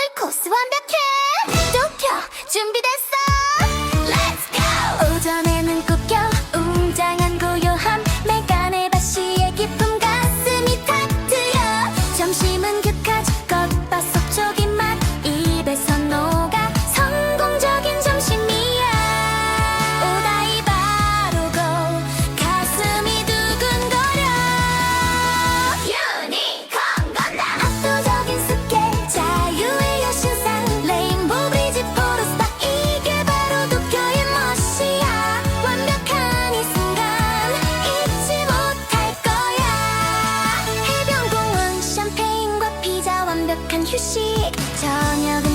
오늘 코스 완벽해! 도쿄 준비됐어! 큐씨 저녁을